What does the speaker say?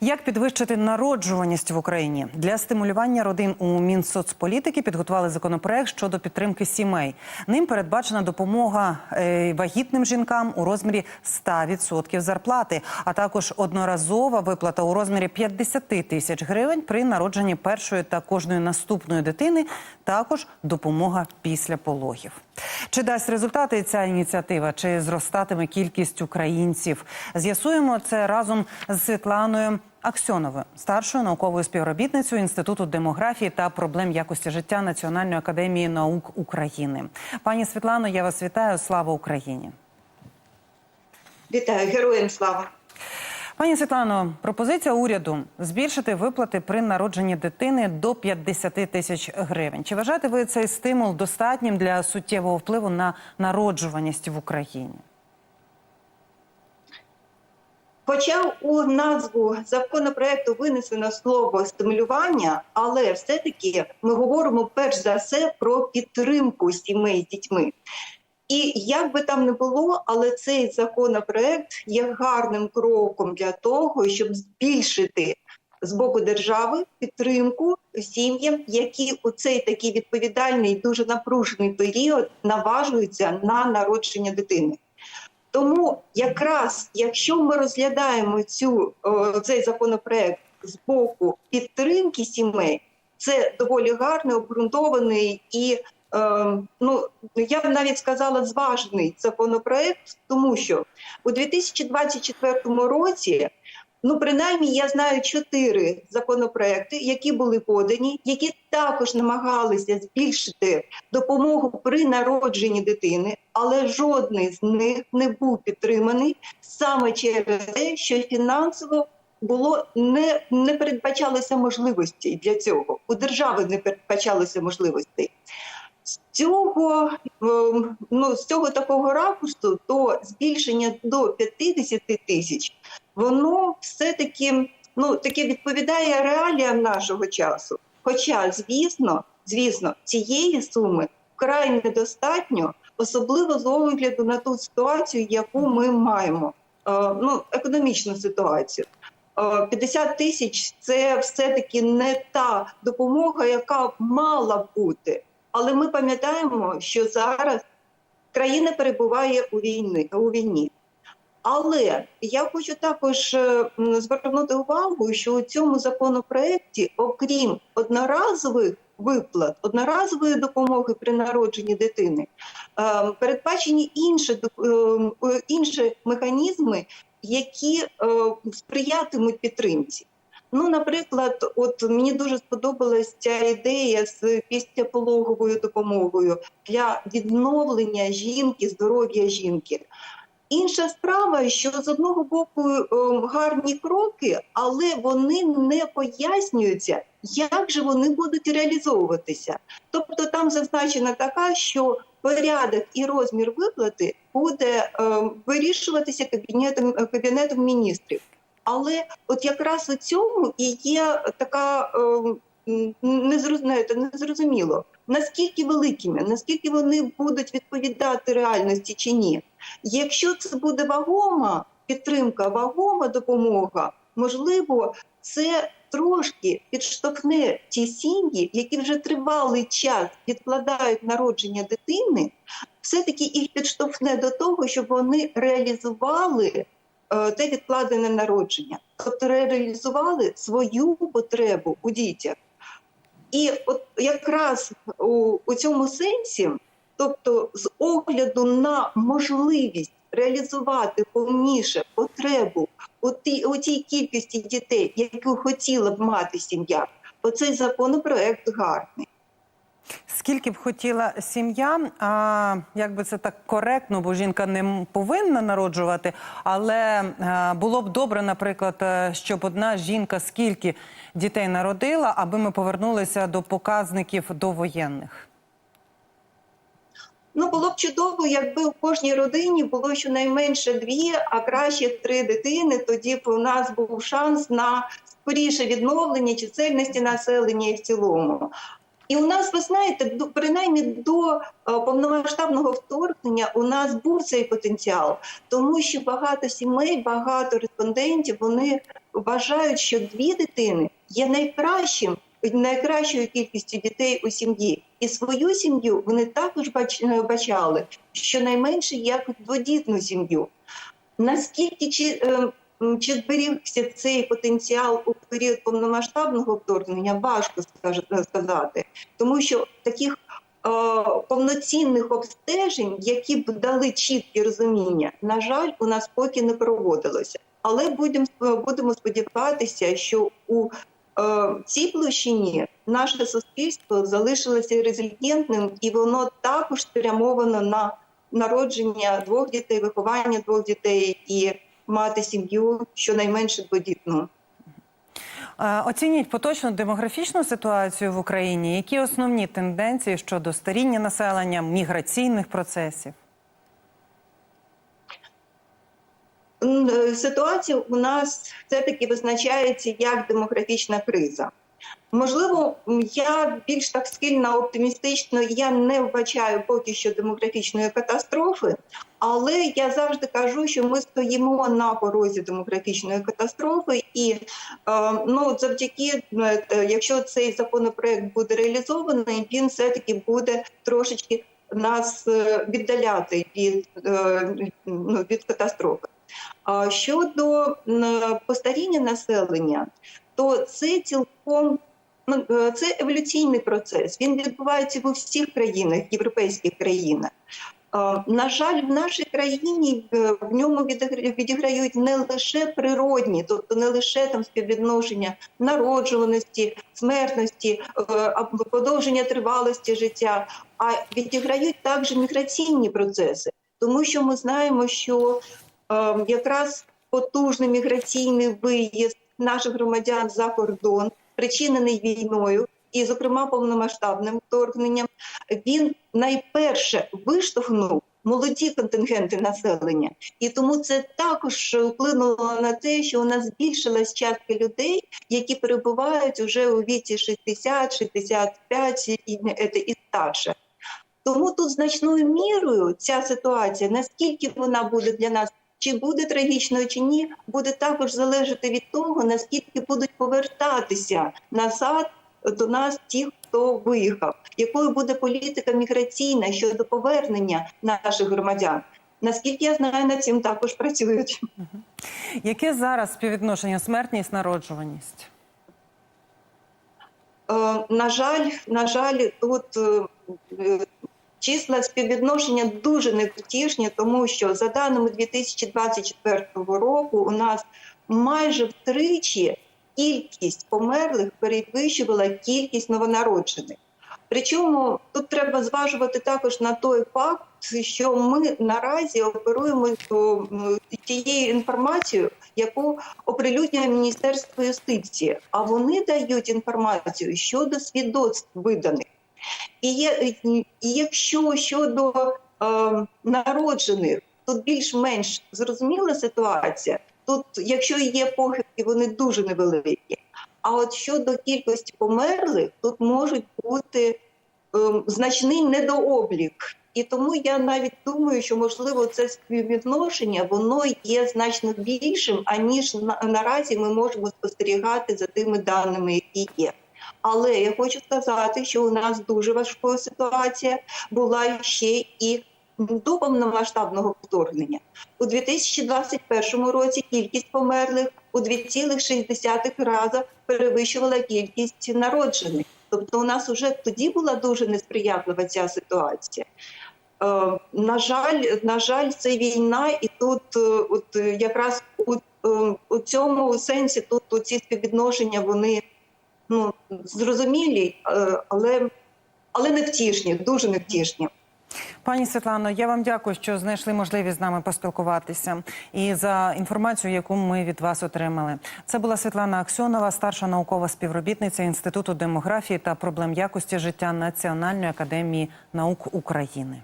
Як підвищити народжуваність в Україні для стимулювання родин у Мінсоцполітики підготували законопроект щодо підтримки сімей. Ним передбачена допомога е, вагітним жінкам у розмірі 100% зарплати, а також одноразова виплата у розмірі 50 тисяч гривень при народженні першої та кожної наступної дитини. Також допомога після пологів. Чи дасть результати ця ініціатива? Чи зростатиме кількість українців? З'ясуємо це разом з Світланою Аксьоновою, старшою науковою співробітницею Інституту демографії та проблем якості життя Національної академії наук України. Пані Світлано, я вас вітаю. Слава Україні! Вітаю героям слава. Пані Світлано, пропозиція уряду збільшити виплати при народженні дитини до 50 тисяч гривень. Чи вважаєте ви цей стимул достатнім для суттєвого впливу на народжуваність в Україні? Хоча у назву законопроекту винесено слово стимулювання, але все-таки ми говоримо перш за все про підтримку сімей з дітьми. І як би там не було, але цей законопроект є гарним кроком для того, щоб збільшити з боку держави підтримку сім'ям, які у цей такий відповідальний, дуже напружений період наважуються на народження дитини. Тому якраз якщо ми розглядаємо цю цей законопроект з боку підтримки сімей, це доволі гарний, обґрунтований і е, ну я б навіть сказала зважений законопроект, тому що у 2024 році. Ну, принаймні, я знаю чотири законопроекти, які були подані, які також намагалися збільшити допомогу при народженні дитини, але жодний з них не був підтриманий саме через те, що фінансово було не, не передбачалося можливості для цього. У держави не передбачалося можливостей. З цього ну з цього такого ракурсу, то збільшення до 50 тисяч, воно все-таки ну таке відповідає реаліям нашого часу. Хоча, звісно, звісно, цієї суми вкрай недостатньо, особливо з огляду на ту ситуацію, яку ми маємо, ну економічну ситуацію. 50 тисяч це все-таки не та допомога, яка мала бути. Але ми пам'ятаємо, що зараз країна перебуває у війні у війні. Але я хочу також звернути увагу, що у цьому законопроекті, окрім одноразових виплат, одноразової допомоги при народженні дитини, передбачені інші, інші механізми, які сприятимуть підтримці. Ну, наприклад, от мені дуже сподобалась ця ідея з післяпологовою допомогою для відновлення жінки, здоров'я жінки. Інша справа, що з одного боку гарні кроки, але вони не пояснюються, як же вони будуть реалізовуватися. Тобто там зазначена така, що порядок і розмір виплати буде вирішуватися кабінетом кабінетом міністрів. Але от якраз у цьому і є така незрозуміло, наскільки великими, наскільки вони будуть відповідати реальності чи ні. Якщо це буде вагома підтримка, вагома допомога, можливо, це трошки підштовхне ті сім'ї, які вже тривалий час відкладають народження дитини, все-таки їх підштовхне до того, щоб вони реалізували те відкладене народження, тобто реалізували свою потребу у дітях. І от якраз у, у цьому сенсі, тобто з огляду на можливість реалізувати повніше потребу у тій, у тій кількості дітей, яку хотіла б мати сім'я, оцей законопроект гарний. Скільки б хотіла сім'я, а як би це так коректно, бо жінка не повинна народжувати, але було б добре, наприклад, щоб одна жінка скільки дітей народила, аби ми повернулися до показників довоєнних. Ну, було б чудово, якби у кожній родині було щонайменше дві, а краще три дитини. Тоді б у нас був шанс на скоріше відновлення чисельності населення і в цілому. І у нас, ви знаєте, принаймні до повномасштабного вторгнення у нас був цей потенціал, тому що багато сімей, багато респондентів вони вважають, що дві дитини є найкращим. Найкращою кількістю дітей у сім'ї, і свою сім'ю вони також бачали, що найменше як дводітну сім'ю. Наскільки чи, е, м, чи зберігся цей потенціал у період повномасштабного вторгнення, важко скаж- сказати, тому що таких е, повноцінних обстежень, які б дали чіткі розуміння, на жаль, у нас поки не проводилося. Але будемо будемо сподіватися, що у е, цій площині наше суспільство залишилося резильєнтним, і воно також спрямовано на народження двох дітей, виховання двох дітей і мати сім'ю щонайменше дводітну. Е, Оцініть поточну демографічну ситуацію в Україні. Які основні тенденції щодо старіння населення, міграційних процесів? Е, Ситуація у нас все-таки визначається як демографічна криза. Можливо, я більш так схильна оптимістично, я не вбачаю поки що демографічної катастрофи, але я завжди кажу, що ми стоїмо на порозі демографічної катастрофи, і е, ну завдяки, е, якщо цей законопроект буде реалізований, він все-таки буде трошечки нас е, віддаляти від, ну, від катастрофи. Щодо постаріння населення, то це цілком ну, е, це еволюційний процес. Він відбувається в усіх країнах, європейських країнах. Е, На жаль, в нашій країні е, в ньому відігра- відіграють не лише природні, тобто не лише там співвідношення народжуваності, смертності, подовження тривалості життя, а відіграють також міграційні процеси, тому що ми знаємо, що е, якраз потужний міграційний виїзд наших громадян за кордон, спричинений війною, і, зокрема, повномасштабним вторгненням, він найперше виштовхнув молоді контингенти населення, і тому це також вплинуло на те, що у нас збільшилась частка людей, які перебувають уже у віці 60, 65 і, і старше. Тому тут значною мірою ця ситуація, наскільки вона буде для нас, чи буде трагічною чи ні, буде також залежати від того, наскільки будуть повертатися назад до нас ті, хто виїхав, якою буде політика міграційна щодо повернення наших громадян. Наскільки я знаю, над цим також працюють. Яке зараз співвідношення смертність народжуваність? Е, на жаль, на жаль, тут е, числа співвідношення дуже невтішні, тому що за даними 2024 року у нас майже втричі кількість померлих перевищувала кількість новонароджених. Причому тут треба зважувати також на той факт, що ми наразі оперуємо тією інформацією, яку оприлюднює Міністерство юстиції, а вони дають інформацію щодо свідоцтв виданих. І, є, якщо щодо е, народжених, тут більш-менш зрозуміла ситуація. Тут, якщо є похибки, вони дуже невеликі. А от щодо кількості померлих, тут можуть бути ем, значний недооблік. І тому я навіть думаю, що можливо це співвідношення воно є значно більшим, аніж на, наразі ми можемо спостерігати за тими даними, які є. Але я хочу сказати, що у нас дуже важка ситуація була ще і до повномасштабного вторгнення. У 2021 році кількість померлих у 2,6 рази перевищувала кількість народжених. Тобто, у нас вже тоді була дуже несприятлива ця ситуація. Е, на жаль, на жаль, це війна, і тут, е, от якраз у, е, у цьому сенсі, тут ці співвідношення вони ну зрозумілі, е, але, але невтішні, дуже невтішні. Пані Світлано, я вам дякую, що знайшли можливість з нами поспілкуватися і за інформацію, яку ми від вас отримали. Це була Світлана Аксьонова, старша наукова співробітниця Інституту демографії та проблем якості життя Національної академії наук України.